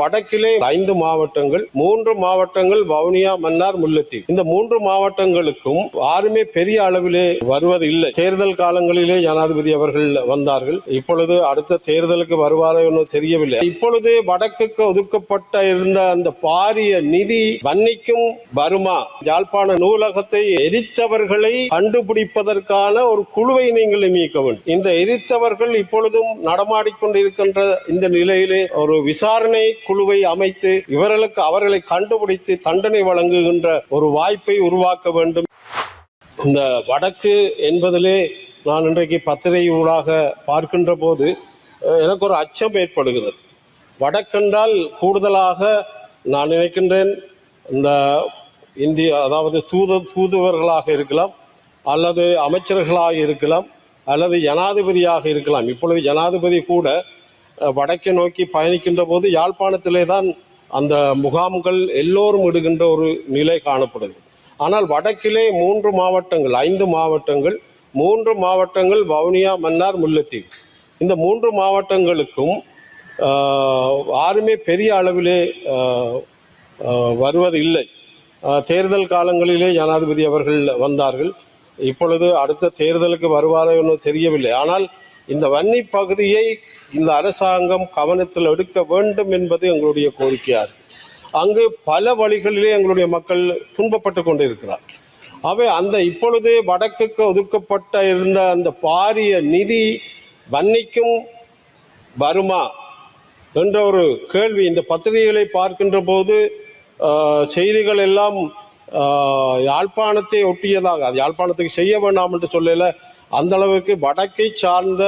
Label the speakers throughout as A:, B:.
A: வடக்கிலே ஐந்து மாவட்டங்கள் மூன்று மாவட்டங்கள் வவுனியா மன்னார் முல்லைத்தீவு. இந்த மூன்று மாவட்டங்களுக்கும் யாருமே பெரிய அளவிலே வருவது இல்லை. தேர்தல் காலங்களிலே ஜனாதிபதி அவர்கள் வந்தார்கள். இப்பொழுது அடுத்த தேர்தலுக்கு வருவாரோ என்று தெரியவில்லை. இப்பொழுது வடக்குக்கு ஒதுக்கப்பட்ட இருந்த அந்த பாரிய நிதி வன்னிக்கும் வருமா? யாழ்ப்பாண நூலகத்தை எரித்தவர்களை கண்டுபிடிப்பதற்கான ஒரு குழுவை நீங்கள் நியமிக்க வேண்டும். இந்த எரித்தவர்கள் இப்பொழுதும் நடமாடிக்கொண்டிருக்கின்ற இந்த நிலையிலே ஒரு விசாரணை குழுவை அமைத்து இவர்களுக்கு அவர்களை கண்டுபிடித்து தண்டனை வழங்குகின்ற ஒரு வாய்ப்பை உருவாக்க வேண்டும். இந்த வடக்கு என்பதிலே நான் இன்றைக்கு பத்திரிகை ஊடாக பார்க்கின்ற போது எனக்கு ஒரு அச்சம் ஏற்படுகிறது. வடக்கென்றால் கூடுதலாக நான் நினைக்கின்றேன் இந்த இந்திய அதாவது தூத தூதுவர்களாக இருக்கலாம் அல்லது அமைச்சர்களாக இருக்கலாம் அல்லது ஜனாதிபதியாக இருக்கலாம். இப்பொழுது ஜனாதிபதி கூட வடக்கை நோக்கி பயணிக்கின்ற போது யாழ்ப்பாணத்திலே தான் அந்த முகாம்கள் எல்லோரும் இடுகின்ற ஒரு நிலை காணப்படுது. ஆனால் வடக்கிலே மூன்று மாவட்டங்கள் ஐந்து மாவட்டங்கள் மூன்று மாவட்டங்கள் வவுனியா மன்னார் முல்லைத்தீவு இந்த மூன்று மாவட்டங்களுக்கும் யாருமே பெரிய அளவிலே வருவது இல்லை. தேர்தல் காலங்களிலே ஜனாதிபதி அவர்கள் வந்தார்கள். இப்பொழுது அடுத்த தேர்தலுக்கு வருவாரோ என்று தெரியவில்லை. ஆனால் இந்த வன்னி பகுதியை இந்த அரசாங்கம் கவனத்தில் எடுக்க வேண்டும் என்பது எங்களுடைய கோரிக்கையாக அங்கு பல வழிகளிலே எங்களுடைய மக்கள் துன்பப்பட்டு கொண்டிருக்கிறார். அவை அந்த இப்பொழுது வடக்குக்கு ஒதுக்கப்பட்ட இருந்த அந்த பாரிய நிதி வன்னிக்கும் வருமா என்ற ஒரு கேள்வி இந்த பத்திரிகைகளை பார்க்கின்ற போது செய்திகள் எல்லாம் யாழ்ப்பாணத்தை ஒட்டியதாக அது யாழ்ப்பாணத்துக்கு செய்ய வேண்டாம் என்று சொல்லல அந்த அளவுக்கு வடக்கை சார்ந்த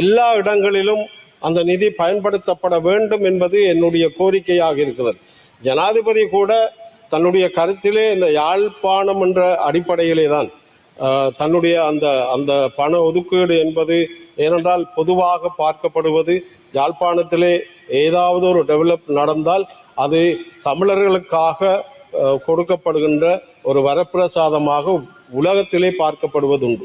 A: எல்லா இடங்களிலும் அந்த நிதி பயன்படுத்தப்பட வேண்டும் என்பது என்னுடைய கோரிக்கையாக இருக்கிறது. ஜனாதிபதி கூட தன்னுடைய கருத்திலே இந்த யாழ்ப்பாணம் என்ற அடிப்படையிலே தான் தன்னுடைய அந்த அந்த பண ஒதுக்கீடு என்பது ஏனென்றால் பொதுவாக பார்க்கப்படுவது யாழ்ப்பாணத்திலே ஏதாவது ஒரு டெவலப் நடந்தால் அது தமிழர்களுக்காக கொடுக்கப்படுகின்ற ஒரு வரப்பிரசாதமாக உலகத்திலே பார்க்கப்படுவதுண்டு.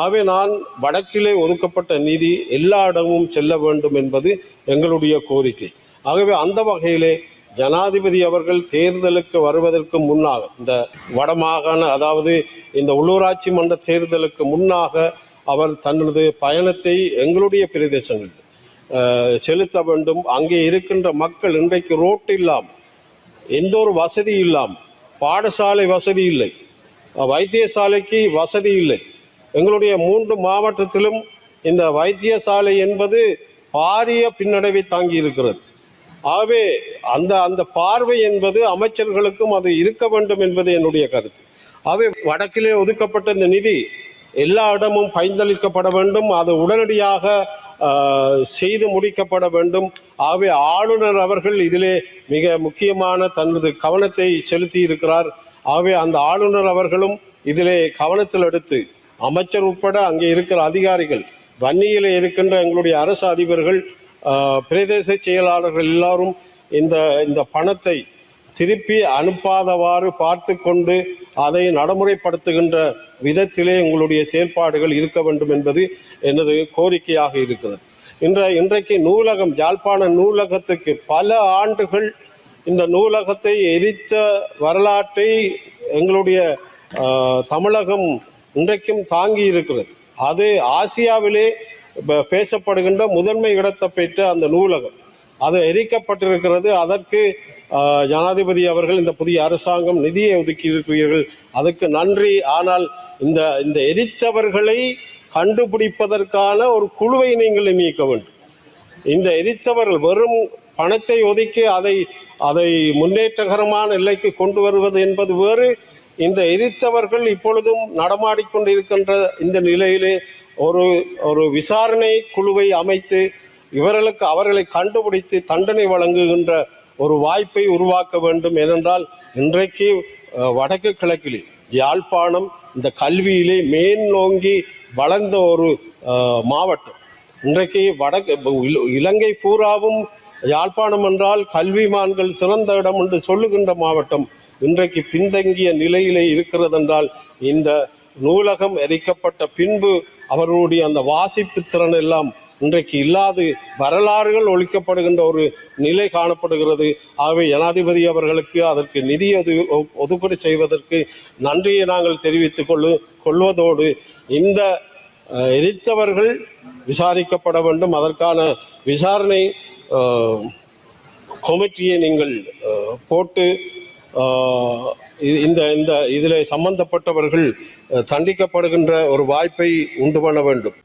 A: ஆகவே நான் வடக்கிலே ஒதுக்கப்பட்ட நிதி எல்லா இடமும் செல்ல வேண்டும் என்பது எங்களுடைய கோரிக்கை. ஆகவே அந்த வகையிலே ஜனாதிபதி அவர்கள் தேர்தலுக்கு வருவதற்கு முன்னாக இந்த வடமாகாண அதாவது இந்த உள்ளூராட்சி மன்ற தேர்தலுக்கு முன்னாக அவர் தனது பயணத்தை எங்களுடைய பிரதேசங்களில் செலுத்த வேண்டும். அங்கே இருக்கின்ற மக்கள் இன்றைக்கு ரோட்டு இல்லாமல் எந்த ஒரு வசதி இல்லாமல் பாடசாலை வசதி இல்லை வைத்தியசாலைக்கு வசதி இல்லை. எங்களுடைய மூன்று மாவட்டத்திலும் இந்த வைத்தியசாலை என்பது பாரிய பின்னடைவை தாங்கி இருக்கிறது ஆகவே அந்த அந்த பார்வை என்பது அமைச்சர்களுக்கும் அது இருக்க வேண்டும் என்பது என்னுடைய கருத்து. ஆகவே வடக்கிலே ஒதுக்கப்பட்ட இந்த நிதி எல்லா இடமும் பயந்தளிக்கப்பட வேண்டும் அது உடனடியாக செய்து முடிக்கப்பட வேண்டும். ஆகவே ஆளுநர் அவர்கள் இதிலே மிக முக்கியமான தனது கவனத்தை செலுத்தி இருக்கிறார் ஆகவே அந்த ஆளுநர் அவர்களும் இதிலே கவனத்தில் எடுத்து அமைச்சர் உட்பட அங்கே இருக்கிற அதிகாரிகள் வன்னியில் இருக்கின்ற எங்களுடைய அரசு அதிபர்கள் பிரதேச செயலாளர்கள் எல்லாரும் இந்த இந்த பணத்தை திருப்பி அனுப்பாதவாறு பார்த்து கொண்டு அதை நடைமுறைப்படுத்துகின்ற விதத்திலே எங்களுடைய செயல்பாடுகள் இருக்க வேண்டும் என்பது எனது கோரிக்கையாக இருக்கிறது. இன்ற இன்றைக்கு நூலகம் யாழ்ப்பாண நூலகத்துக்கு பல ஆண்டுகள் இந்த நூலகத்தை எரித்த வரலாற்றை எங்களுடைய தமிழகம் இன்றைக்கும் தாங்கி இருக்கிறது. அது ஆசியாவிலே பேசப்படுகின்ற முதன்மை இடத்தை பெற்ற அந்த நூலகம். அது எரிக்கப்பட்டிருக்கிறது. அதற்கு ஜனாதிபதி அவர்கள் இந்த புதிய அரசாங்கம் நிதியை ஒதுக்கி இருக்கிறீர்கள் அதுக்கு நன்றி. ஆனால் இந்த இந்த எரித்தவர்களை கண்டுபிடிப்பதற்கான ஒரு குழுவை நீங்கள் நியமிக்க வேண்டும். இந்த எரித்தவர்கள் வெறும் பணத்தை ஒதுக்கி அதை அதை முன்னேற்றகரமான நிலைக்கு கொண்டு வருவது என்பது வேறு இந்த எதிர்த்தவர்கள் இப்பொழுதும் நடமாடிக்கொண்டிருக்கின்ற இந்த நிலையிலே ஒரு ஒரு விசாரணை குழுவை அமைத்து இவர்களுக்கு அவர்களை கண்டுபிடித்து தண்டனை வழங்குகின்ற ஒரு வாய்ப்பை உருவாக்க வேண்டும். ஏனென்றால் இன்றைக்கு வடக்கு கிழக்கிலே யாழ்ப்பாணம் இந்த கல்வியிலே மேல்நோங்கி வளர்ந்த ஒரு மாவட்டம். இன்றைக்கு வடக்கு இலங்கை பூராவும் யாழ்ப்பாணம் என்றால் கல்விமான்கள் சிறந்த இடம் என்று சொல்லுகின்ற மாவட்டம். இன்றைக்கு பின்தங்கிய நிலையிலே இருக்கிறதென்றால் இந்த நூலகம் எரிக்கப்பட்ட பின்பு அவர்களுடைய அந்த வாசிப்பு திறன் எல்லாம் இன்றைக்கு இல்லாது வரலாறுகள் ஒழிக்கப்படுகின்ற ஒரு நிலை காணப்படுகிறது. ஆகவே ஜனாதிபதி அவர்களுக்கு அதற்கு நிதி ஒது- ஒதுக்கீடு செய்வதற்கு நன்றியை நாங்கள் தெரிவித்துக் கொள்ளு கொள்வதோடு இந்த எரித்தவர்கள் விசாரிக்கப்பட வேண்டும். அதற்கான விசாரணை கொமிட்டியை கமிட்டியை நீங்கள் போட்டு இந்த இந்த இதில் சம்பந்தப்பட்டவர்கள் தண்டிக்கப்படுகின்ற ஒரு வாய்ப்பை உண்டு பண்ண வேண்டும்.